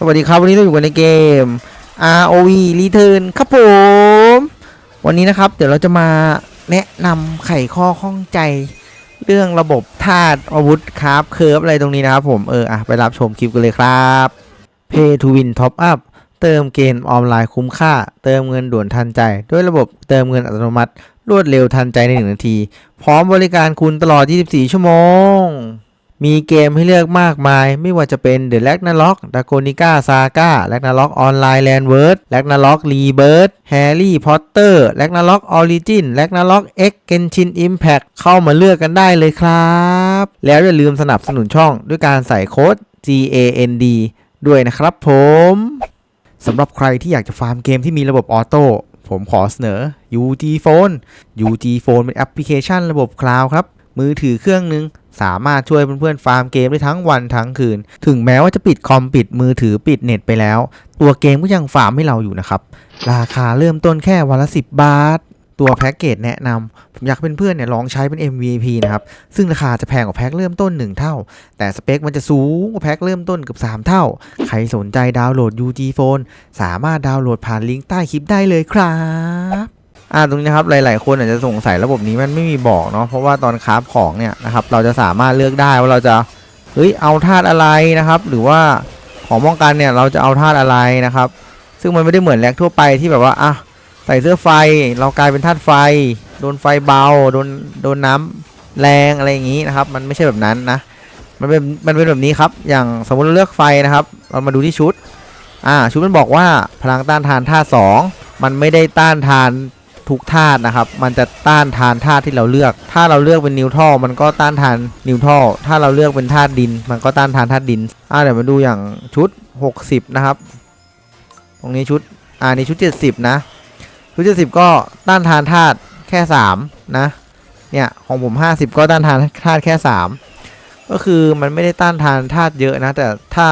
สวัสดีครับวันนี้เราอยู่กันในเกม ROV Return ครับผม วันนี้นะครับ เดี๋ยวเราจะมาแนะนำไขข้อข้องใจ เรื่องระบบธาตุอาวุธคราฟเคิร์ฟอะไรตรงนี้นะครับผม เอออะไปรับชมคลิปกันเลยครับ Pay to Win Top Up เติมเกมออนไลน์คุ้มค่า เติมเงินด่วนทันใจ ด้วยระบบเติมเงินอัตโนมัติ รวดเร็วทันใจใน 1 นาที พร้อมบริการคุณตลอด 24 ชั่วโมง มีเกมให้เลือกมากมาย ไม่ว่าจะเป็น The Ragnarok d r a g o n i c a Saga Ragnarok Online Landward Ragnarok Rebirth Harry Potter Ragnarok Origin Ragnarok X Genshin Impact เข้ามาเลือกกันได้เลยครับ แล้วอย่าลืมสนับสนุนช่องด้วยการใส่โค้ด GAND ด้วยนะครับผมสำหรับใครที่อยากจะฟาร์มเกมที่มีระบบออโต้ผมขอเสนอ UG Phone UG Phone เป็นแอปพลิเคชันระบบคลาวด์ครับ มือถือเครื่องหนึง สามารถช่วยเพื่อนๆฟาร์มเกมได้ทั้งวันทั้งคืน ถึงแม้ว่าจะปิดคอมปิดมือถือปิดเน็ตไปแล้ว ตัวเกมก็ยังฟาร์มให้เราอยู่นะครับ ราคาเริ่มต้นแค่วันละ 10 บาท ตัวแพ็กเกจแนะนำผมอยากให้เพื่อนๆเนี่ยลองใช้เป็น MVP นะครับ ซึ่งราคาจะแพงกว่าแพ็กเริ่มต้น 1 เท่า แต่สเปคมันจะสูงกว่าแพ็กเริ่มต้นเกือบ3 เท่า ใครสนใจดาวน์โหลด UG Phone สามารถดาวน์โหลดผ่านลิงก์ใต้คลิปได้เลยครับ อ่าตรงนี้นะครับหลาย ๆ คนอาจจะสงสัยระบบนี้มันไม่มีบอกเนาะเพราะว่าตอนคราฟของเนี่ยนะครับเราจะสามารถเลือกได้ว่าเราจะเฮ้ยเอาธาตุอะไรนะครับ หรือว่าของป้องกันเนี่ยเราจะเอาธาตุอะไรนะครับ ซึ่งมันไม่ได้เหมือนแลกทั่วไปที่แบบว่าอะใส่เสื้อไฟเรากลายเป็นธาตุไฟ โดนไฟเบาโดนโดนน้ำแรงอะไรอย่างนี้นะครับ มันไม่ใช่แบบนั้นนะมันเป็นมันเป็นแบบนี้ครับ อย่างสมมติเราเลือกไฟนะครับ เรามาดูที่ชุดอ่าชุดมันบอกว่าพลังต้านทานธาตุสองมันไม่ได้ต้านทาน ทุกธาตุนะครับ มันจะต้านทานธาตุที่เราเลือก ถ้าเราเลือกเป็นนิวทรัลมันก็ต้านทานนิวทรัลถ้าเราเลือกเป็นธาตุดิน มันก็ต้านทานธาตุดินอ่าเดี๋ยวมาดูอย่างชุด 60 นะครับ ตรงนี้ชุดอ่านี่ชุด 70 นะชุด70ก็ต้านทานธาตุแค่3นะ เนี่ยของผม50ก็ต้านทานธาตุแค่3ก็คือมันไม่ได้ต้านทานธาตุเยอะนะ แต่ถ้า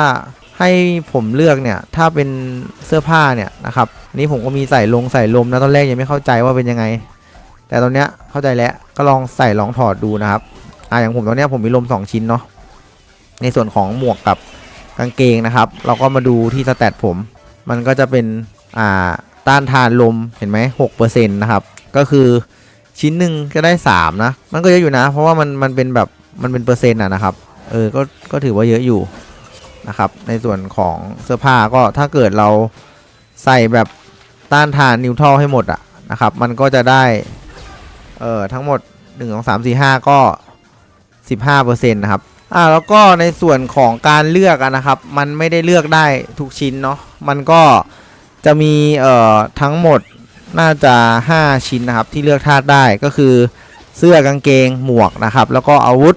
ให้ผมเลือกเนี่ย ถ้าเป็นเสื้อผ้าเนี่ยนะครับ นี้ผมก็มีใส่ลงใส่ลมนะตอนแรกยังไม่เข้าใจว่าเป็นยังไง แต่ตอนเนี้ยเข้าใจแล้วก็ลองใส่ลองถอดดูนะครับอ่าอย่างผมตอนเนี้ยผมมีลม 2 ชิ้นเนาะในส่วนของหมวกกับกางเกงนะครับ เราก็มาดูที่สแตทผม มันก็จะเป็นอ่าต้านทานลมเห็นไหมหกเปอร์เซ็นต์นะครับ ก็คือชิ้นหนึ่งก็ได้3นะ มันก็เยอะอยู่นะ เพราะว่ามันมันเป็นแบบมันเป็นเปอร์เซ็นต์อะนะครับ เออ ก็ก็ถือว่าเยอะอยู่นะครับ ในส่วนของเสื้อผ้าก็ถ้าเกิดเราใส่แบบ ต้านทานนิวทรัลให้หมดอะนะครับ มันก็จะได้ เอ่อ ทั้งหมด 1 2 3 4 5 ก็ 15%นะครับ อ่า แล้วก็ในส่วนของการเลือกอะนะครับ มันไม่ได้เลือกได้ทุกชิ้นเนาะ มันก็จะมี เอ่อ ทั้งหมดน่าจะ 5 ชิ้นนะครับ ที่เลือกธาตุได้ก็คือเสื้อกางเกงหมวกนะครับ แล้วก็อาวุธ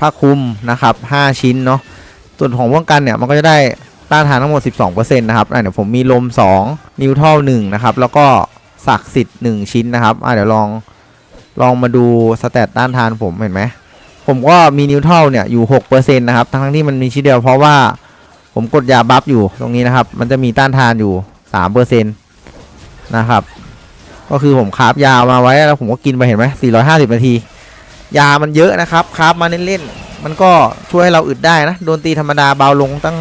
ผ้าคลุมนะครับ 5 ชิ้นเนาะ ส่วนของป้องกันเนี่ยมันก็จะได้ ต้านทานทั้งหมด 12%นะครับอะเดี๋ยวผมมีลม 2 นิวทัล1นะครับ แล้วก็ศักดิ์สิทธิ์ 1 ชิ้นนะครับอะเดี๋ยวลองลองมาดูสแตทต้านทานผมเห็นไหม ผมก็มีนิวทัลเนี่ยอยู่ 6%นะครับ ทั้งที่มันมีชิ้นเดียวเพราะว่าผมกดยาบัฟอยู่ตรงนี้นะครับ มันจะมีต้านทานอยู่ 3%นะครับ ก็คือผมคาฟยามาไว้แล้วผมก็กินไปเห็นไหม450 นาที ยามันเยอะนะครับคาฟมาเล่นๆ มันก็ช่วยให้เราอึดได้นะ โดนตีธรรมดาเบาลงตั้ง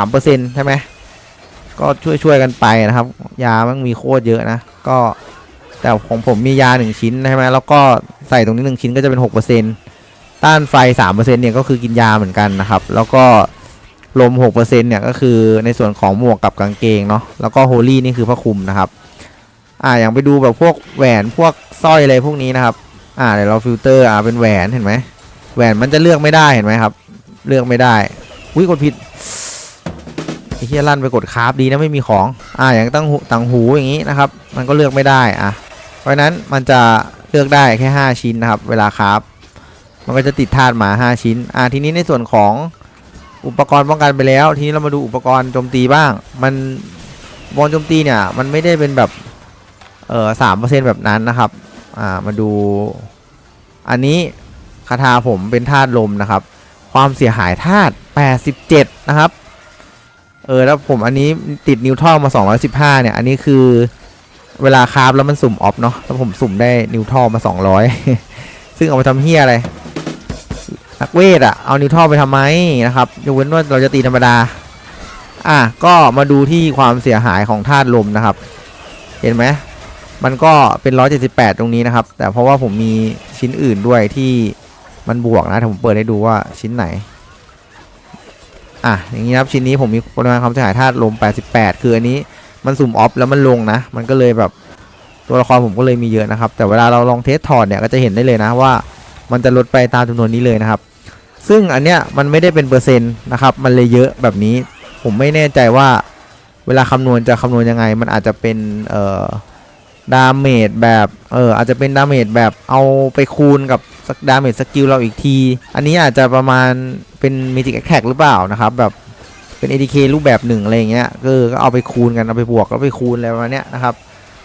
3%ใช่ไหมก็ช่วยๆกันไปนะครับ ยามันมีโคตรเยอะนะ ก็แต่ของผมมียา 1 ชิ้นใช่ไหมแล้วก็ใส่ตรงนี้ 1 ชิ้นก็จะเป็น 6%ต้านไฟ 3%เนี่ยก็คือกินยาเหมือนกันนะครับ แล้วก็ลม 6%เนี่ยก็คือในส่วนของหมวกกับกางเกงเนาะ แล้วก็โฮลี่นี่คือผ้าคลุมนะครับ อ่าอย่างไปดูแบบพวกแหวนพวกสร้อยอะไรพวกนี้นะครับ อ่าเดี๋ยวเราฟิลเตอร์อ่าเป็นแหวนเห็นไหม แหวนมันจะเลือกไม่ได้เห็นไหมครับ เลือกไม่ได้อุ้ยกดผิดไอ้เฮียลั่นไปกดคราฟดีนะไม่มีของอ่าอย่างตั้งหูต่างหูอย่างนี้นะครับ มันก็เลือกไม่ได้อะเพราะฉะนั้นมันจะเลือกได้แค่ 5 ชิ้นนะครับ เวลาคราฟมันก็จะติดธาตุมา 5 ชิ้นอ่าทีนี้ในส่วนของอุปกรณ์ป้องกันไปแล้ว ทีนี้เรามาดูอุปกรณ์โจมตีบ้าง มันบอลโจมตีเนี่ย มันไม่ได้เป็นแบบเออสามเปอร์เซ็นต์แบบนั้นนะครับ อ่ามาดูอันนี้ คาถาผมเป็นธาตุลมนะครับ ความเสียหายธาตุ87 นะครับ เออแล้วผมอันนี้ติดนิวทรัลมา 215 เนี่ย อันนี้คือเวลาคาฟแล้วมันสุ่มออฟเนาะแล้วผมสุ่มได้นิวทรัลมา 200 ซึ่งเอาไปทำเฮียอะไรนักเวทอะเอานิวทรัลไปทำไมนะครับยกเว้นว่าเราจะตีธรรมดา อะก็มาดูที่ความเสียหายของธาตุลมนะครับ เห็นไหมมันก็เป็น 178 ตรงนี้นะครับ แต่เพราะว่าผมมีชิ้นอื่นด้วยที่ มันบวกนะแต่ผมเปิดให้ดูว่าชิ้นไหน อะอย่างนี้ครับชิ้นนี้ผมมีปริมาณความเสียหายธาตุลม 88 คืออันนี้มันสุ่มออฟแล้วมันลงนะ มันก็เลยแบบตัวละครผมก็เลยมีเยอะนะครับ แต่เวลาเราลองเทสถอดเนี่ยก็จะเห็นได้เลยนะว่า มันจะลดไปตามจำนวนนี้เลยนะครับ ซึ่งอันเนี้ยมันไม่ได้เป็นเปอร์เซ็นต์นะครับ มันเลยเยอะแบบนี้ ผมไม่แน่ใจว่า เวลาคำนวณจะคำนวณยังไง มันอาจจะเป็นเอ่อ ดาเมจแบบเอออาจจะเป็นดาเมจแบบเอาไปคูณกับดาเมจสกิลเราอีกที อันนี้อาจจะประมาณเป็น Magic Attack หรือเปล่านะครับ แบบเป็น ADK รูปแบบหนึ่งอะไรอย่างเงี้ยก็ก็เอาไปคูณกันเอาไปบวกแล้วไปคูณอะไรประมาณเนี้ยนะครับ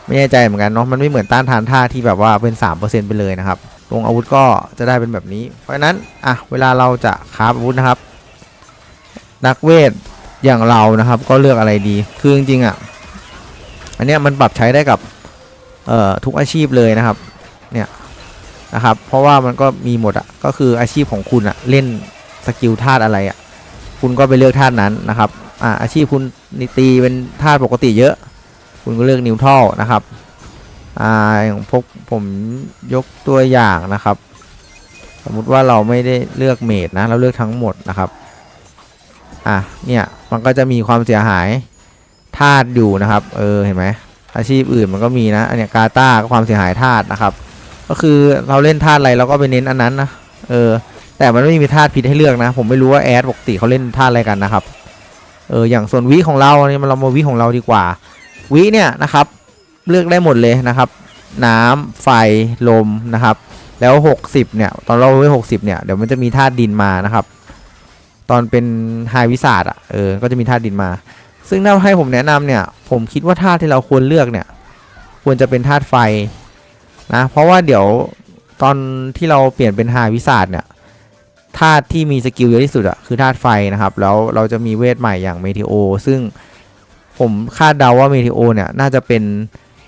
ไม่แน่ใจเหมือนกันเนาะมันไม่เหมือนต้านทานท่าที่แบบว่าเป็น 3%ไปเลยนะครับลงอาวุธก็จะได้เป็นแบบนี้ เพราะฉะนั้นอะเวลาเราจะคราฟอาวุธนะครับ นักเวทอย่างเรานะครับ ก็เลือกอะไรดีคือจริงๆอะอันเนี้ยมันปรับใช้ได้กับ เอ่อทุกอาชีพเลยนะครับเนี่ยนะครับ เพราะว่ามันก็มีหมดอะก็คืออาชีพของคุณอะเล่นสกิลธาตุอะไรอะคุณก็ไปเลือกธาตุนั้นนะครับอ่าอาชีพคุณนิตีเป็นธาตุปกติเยอะ คุณก็เลือกนิวทรัลนะครับอ่าอย่างพกผมยกตัวอย่างนะครับ สมมุติว่าเราไม่ได้เลือกเมดนะเราเลือกทั้งหมดนะครับอะเนี่ยมันก็จะมีความเสียหายธาตุอยู่นะครับ เออเห็นไหม อาชีพอื่นมันก็มีนะ อันเนี้ยกาตาก็ความเสียหายธาตุนะครับ ก็คือเราเล่นธาตุอะไรเราก็ไปเน้นอันนั้นนะ เออ แต่มันไม่มีธาตุพิษให้เลือกนะ ผมไม่รู้ว่าแอดปกติเขาเล่นธาตุอะไรกันนะครับ เออ อย่างส่วนวิของเราเนี่ยมันเรามาวิของเราดีกว่า วิเนี่ยนะครับ เลือกได้หมดเลยนะครับ น้ำไฟ ลมนะครับ แล้ว 60 เนี่ย ตอนเราไว้60 เนี่ย เดี๋ยวมันจะมีธาตุดินมานะครับ ตอนเป็นไฮวิสาดอะ เออ ก็จะมีธาตุดินมา ซึ่งถ้าให้ผมแนะนำเนี่ย ผมคิดว่าธาตุที่เราควรเลือกเนี่ย ควรจะเป็นธาตุไฟนะ เพราะว่าเดี๋ยวตอนที่เราเปลี่ยนเป็นไฮวิสาดเนี่ยธาตุที่มีสกิลเยอะที่สุดอะคือธาตุไฟนะครับ แล้วเราจะมีเวทใหม่อย่างเมทิโอ ซึ่งผมคาดเดาว่าเมทิโอเนี่ยน่าจะเป็น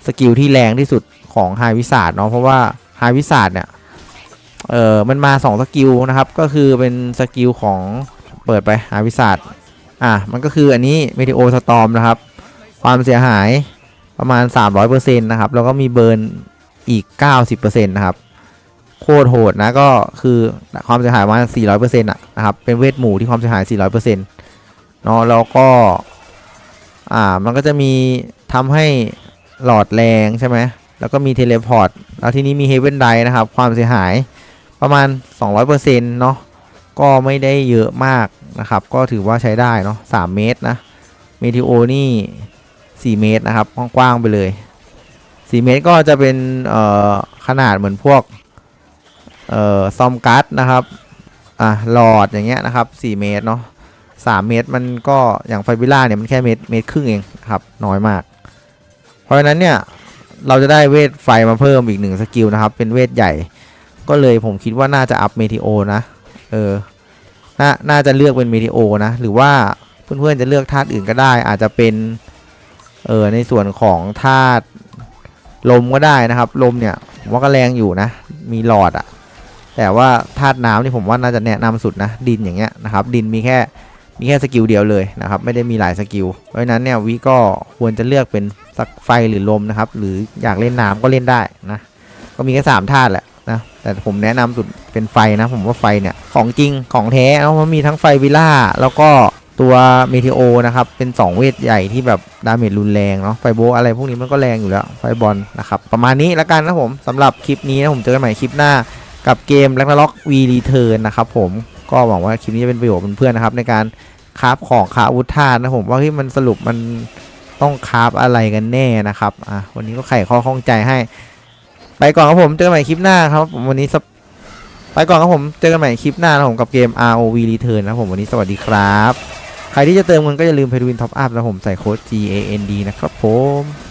สกิลที่แรงที่สุดของไฮวิสาดเนาะเพราะว่าไฮวิสาดเนี่ยเออมันมา 2 สกิลนะครับ ก็คือเป็นสกิลของเปิดไปหาวิสาด อะมันก็คืออันนี้เมทิโอสตอมนะครับ ความเสียหายประมาณ 300%นะครับ แล้วก็มีเบิร์นอีก 90%นะครับ โคตรโหดนะก็คือความเสียหายประมาณ 400%อะนะครับ เป็นเวทหมู่ที่ความเสียหาย 400%เนาะแล้วก็ อ่า มันก็จะมีทำให้หลอดแรงใช่ไหม แล้วก็มีเทเลพอร์ต แล้วทีนี้มีเฮเวนไดนะครับ ความเสียหายประมาณ 200%เนาะ ก็ไม่ได้เยอะมาก นะครับ ก็ถือว่าใช้ได้เนาะ3เมตรนะเมทิโอนี่ 4 เมตรนะครับกว้างๆไปเลย 4 เมตรก็จะเป็นขนาดเหมือนพวกซอมกัสนะครับอะหลอดอย่างเงี้ยนะครับ 4 เมตรเนาะ3 เมตรมันก็อย่างไฟบิล่าเนี่ยมันแค่เมตรเมตรครึ่งเองครับน้อยมาก เพราะฉะนั้นเนี่ยเราจะได้เวทไฟมาเพิ่มอีกหนึ่งสกิลนะครับ เป็นเวทใหญ่ ก็เลยผมคิดว่าน่าจะอัพเมทิโอนะ เออ น่าน่าจะเลือกเป็นเมทิโอนะ หรือว่าเพื่อนๆจะเลือกธาตุอื่นก็ได้ อาจจะเป็นเออในส่วนของธาตุลมก็ได้นะครับ ลมเนี่ยผมว่าก็แรงอยู่นะ มีหลอดอะแต่ว่าธาตุน้ำนี่ผมว่าน่าจะแนะนำสุดนะ ดินอย่างเงี้ยนะครับ ดินมีแค่มีแค่สกิลเดียวเลยนะครับ ไม่ได้มีหลายสกิล เพราะฉะนั้นเนี่ยวิก็ควรจะเลือกเป็นสักไฟหรือลมนะครับ หรืออยากเล่นน้ำก็เล่นได้นะ ก็มีแค่สามธาตุแหละ นะแต่ผมแนะนำสุดเป็นไฟนะ ผมว่าไฟเนี่ยของจริงของแท้เนาะมันมีทั้งไฟวิล่าแล้วก็ตัวเมทิโอนะครับ เป็น 2 เวทใหญ่ที่แบบดาเมจรุนแรงเนาะไฟโบอะไรพวกนี้มันก็แรงอยู่แล้ว ไฟบอลนะครับ ประมาณนี้ล้วกันนะผมสำหรับคลิปนี้นะผมเจอกันใหม่คลิปหน้ากับเกม Ragnarok V Return นนะครับผมก็หวังว่าคลิปนี้จะเป็นประโยชน์เพื่อนๆนะครับ ในการคราฟของคราอาวุธธาตุนะผมว่าที่มันสรุปมันต้องคราฟอะไรกันแน่นะครับอะวันนี้ก็ไขข้อข้องใจให้ ไปก่อนครับผม เจอกันใหม่คลิปหน้าครับผมวันนี้ไปก่อนครับผม เจอกันใหม่คลิปหน้านะผมกับเกม ROV Return นะครับผมวันนี้สวัสดีครับ ใครที่จะเติมเงินก็อย่าลืมไปดูวินท็อปอัพนะผมใส่โค้ด G A N D นะครับผม